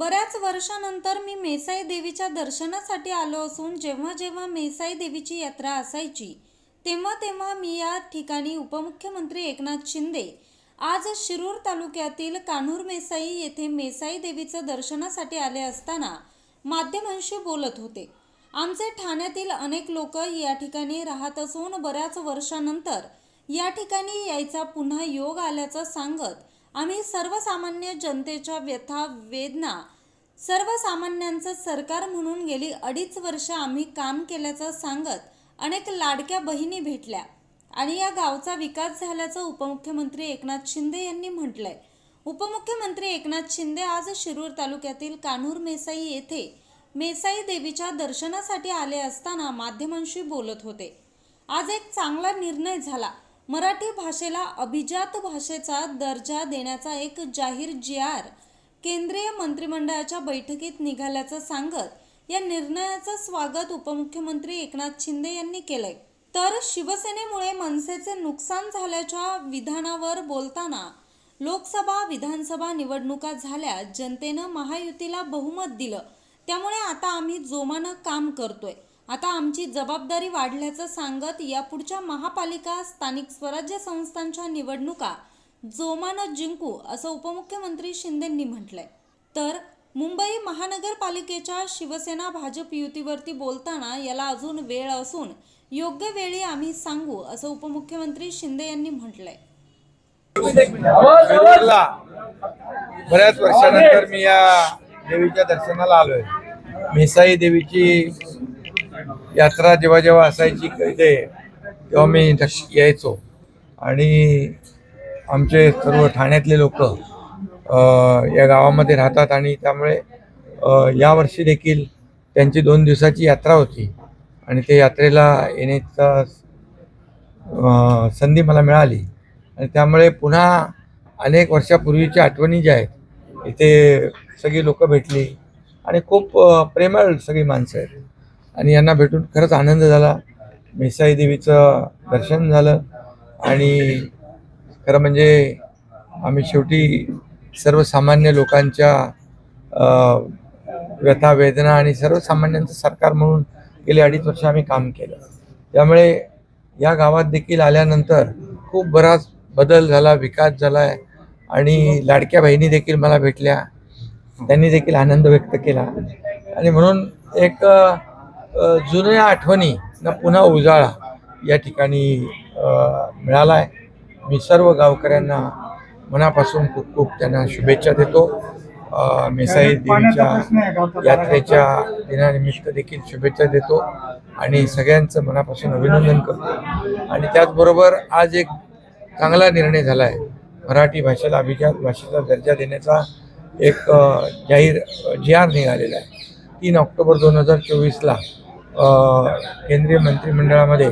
बऱ्याच वर्षानंतर मी मेसाई देवीच्या दर्शनासाठी आलो असून जेव्हा जेव्हा मेसाई देवीची यात्रा असायची तेव्हा तेव्हा मी या ठिकाणी उपमुख्यमंत्री एकनाथ शिंदे आज शिरूर तालुक्यातील कान्हूर मेसाई येथे मेसाई देवीचं दर्शनासाठी आले असताना माध्यमांशी बोलत होते. आमचे ठाण्यातील अनेक लोक या ठिकाणी राहत असून बऱ्याच वर्षानंतर या ठिकाणी यायचा पुन्हा योग आल्याचं सांगत आम्ही सर्वसामान्य जनतेच्या व्यथा वेदना सर्वसामान्यांचं सरकार म्हणून गेली अडीच वर्ष आम्ही काम केल्याचं सांगत अनेक लाडक्या बहिणी भेटल्या. आणि या गावचा विकास झाल्याचं उपमुख्यमंत्री एकनाथ शिंदे यांनी म्हटलंय. उपमुख्यमंत्री एकनाथ शिंदे आज शिरूर तालुक्यातील कान्हूर मेसाई येथे मेसाई देवीच्या दर्शनासाठी आले असताना माध्यमांशी बोलत होते. आज एक चांगला निर्णय झाला. मराठी भाषेला अभिजात भाषेचा दर्जा देण्याचा एक जाहीर जी आर केंद्रीय मंत्रिमंडळाच्या बैठकीत निघाल्याचं सांगत या निर्णयाचं स्वागत उपमुख्यमंत्री एकनाथ शिंदे यांनी केलंय. तर शिवसेनेमुळे मनसेचे नुकसान झाल्याच्या विधानावर बोलताना लोकसभा विधानसभा निवडणुका झाल्या जनतेनं महायुतीला बहुमत दिलं. त्यामुळे आता आम्ही जोमानं काम करतोय. आता आमची जबाबदारी वाढल्याचं सांगत यापुढच्या महापालिका स्थानिक स्वराज्य संस्थांच्या निवडणुका जोमानं जिंकू असं उपमुख्यमंत्री शिंदेंनी म्हटलंय. तर मुंबई महानगरपालिकेच्या शिवसेना भाजप युतीवरती बोलताना याला अजून वेळ असून योग्य वेळी आम्ही सांगू असं उपमुख्यमंत्री शिंदे यांनी म्हटलंय. बऱ्याच वर्षानंतर मी या देवीच्या दर्शनाला आलोय. मेसाई देवीची यात्रा जेव्हा जेव्हा असायची कळते तेव्हा मी यायचो. आणि आमचे सर्व ठाण्यातले लोक या गावामध्ये राहतात आणि त्यामुळे यावर्षी देखील त्यांची दोन दिवसाची यात्रा होती. आणि त्या यात्रेला येण्याचा संधी मला मिळाली. आणि त्यामुळे पुन्हा अनेक वर्षापूर्वीच्या आठवणी ज्या आहेत इथे सगळी लोकं भेटली. आणि खूप प्रेमळ सगळी माणसं आहेत. आणि यांना भेटून खरंच आनंद झाला. मेसाई देवीचं दर्शन झालं. आणि खरं म्हणजे आम्ही शेवटी सर्वसामान्य लोकांच्या व्यथा वेदना आणि सर्वसामान्यांचं सरकार म्हणून गेले अडीच वर्ष आम्ही काम केलं. त्यामुळे या गावात देखील आल्यानंतर खूप बराच बदल झाला विकास झाला आहे आणि लाडक्या बहिणी देखील मला भेटल्या. त्यांनी देखील आनंद व्यक्त केला. आणि म्हणून एक जुन्या आठवणी पुन्हा उजाळा या ठिकाणी मिळाला आहे मी सर्व गावकऱ्यांना मनापासून खूप खूप त्यांना शुभेच्छा देतो. मेसाई देवीच्या यात्रेच्या दिनानिमित्त देखील शुभेच्छा देतो आणि सगळ्यांचं मनापासून अभिनंदन करतो. आणि त्याचबरोबर आज एक चांगला निर्णय झाला आहे मराठी भाषेला अभिजात भाषेचा दर्जा देण्याचा एक जाहीर जी आर निघालेला आहे. तीन ऑक्टोबर दोन हजार चोवीसला केंद्रीय मंत्रिमंडळामध्ये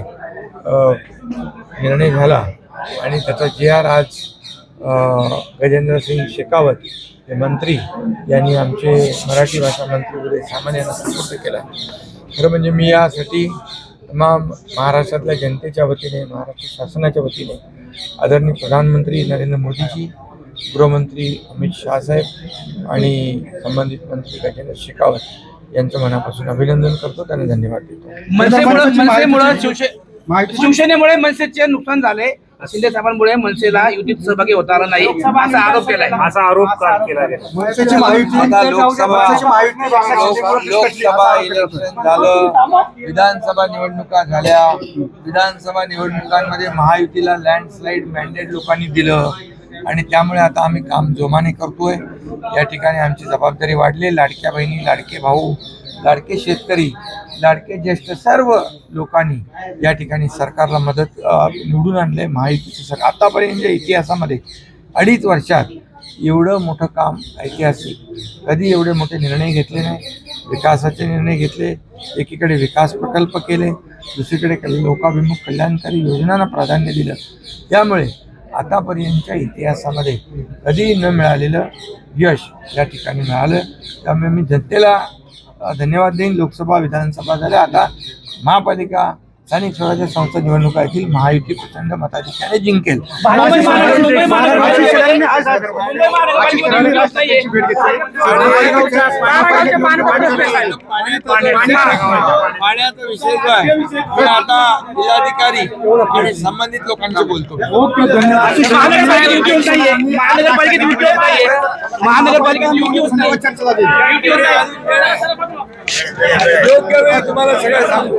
निर्णय झाला आणि त्याचा जे आर आज गजेंद्रसिंग शेखावत हे मंत्री यांनी आमचे मराठी भाषा मंत्री उदय सामंत यांना सुपूर्द केला. खरं म्हणजे मी यासाठी तमाम महाराष्ट्रातल्या जनतेच्या वतीने महाराष्ट्र शासनाच्या वतीने आदरणीय प्रधानमंत्री नरेंद्र मोदीजी गृहमंत्री अमित शहासाहेब आणि संबंधित मंत्री गजेंद्र शेखावत यांचं मनापासून अभिनंदन करतो त्यांना धन्यवाद देतो. मनसेमुळे शिवसेनेमुळे मनसेचे नुकसान झाले. शिंदे साहेबांमुळे मनसेला युतीत सहभागी होता आला नाही असा आरोप केलाय. असा आरोप का केला लोकसभा इलेक्शन झालं. विधानसभा निवडणुका झाल्या. विधानसभा निवडणुकांमध्ये महायुतीला लँडस्लाईड मॅन्डेट लोकांनी दिलं. आणि त्यामुळे आता आम्ही काम जोमाने करतोय. या ठिकाणी आमची जबाबदारी वाढली. लाडक्या बहिणी लाडके भाऊ लाडके शेतकरी लाडके ज्येष्ठ सर्व लोकांनी या ठिकाणी सरकारला मदत निवडून निवडून आहे महायुतीचं सर आतापर्यंतच्या इतिहासामध्ये अडीच वर्षात एवढं मोठं काम ऐतिहासिक कधी एवढे मोठे निर्णय घेतले नाही. विकासाचे निर्णय घेतले. एकीकडे विकास प्रकल्प केले. दुसरीकडे लोकाभिमुख कल्याणकारी योजनांना प्राधान्य दिलं. त्यामुळे आतापर्यंतच्या इतिहासामध्ये कधी न मिळालेलं यश या ठिकाणी मिळालं. त्यामुळे मी जनतेला धन्यवाद देईन. लोकसभा विधानसभा झाल्या. आता महापालिका स्थानिक स्वराज्य संस्था निवडणुका येथील महायुती प्रचंड मताधिक्याने जिंकेल मुंबई महानगर- मुंबई महानगरपालिकेमध्ये- मुंबई महानगरपालिकेमध्ये विकास नाहीये. पाण्याचा विषय जो आहे मी आता जिल्हाधिकारी आणि संबंधित लोकांशी बोलतो महानगरपालिकेत युती होत नाहीये. महानगरपालिकेत युती होत नाहीये. महानगरपालिकेत युती होत नाहीये. युती होत नाहीये. योग्य वेळ तुम्हाला सगळं सांगू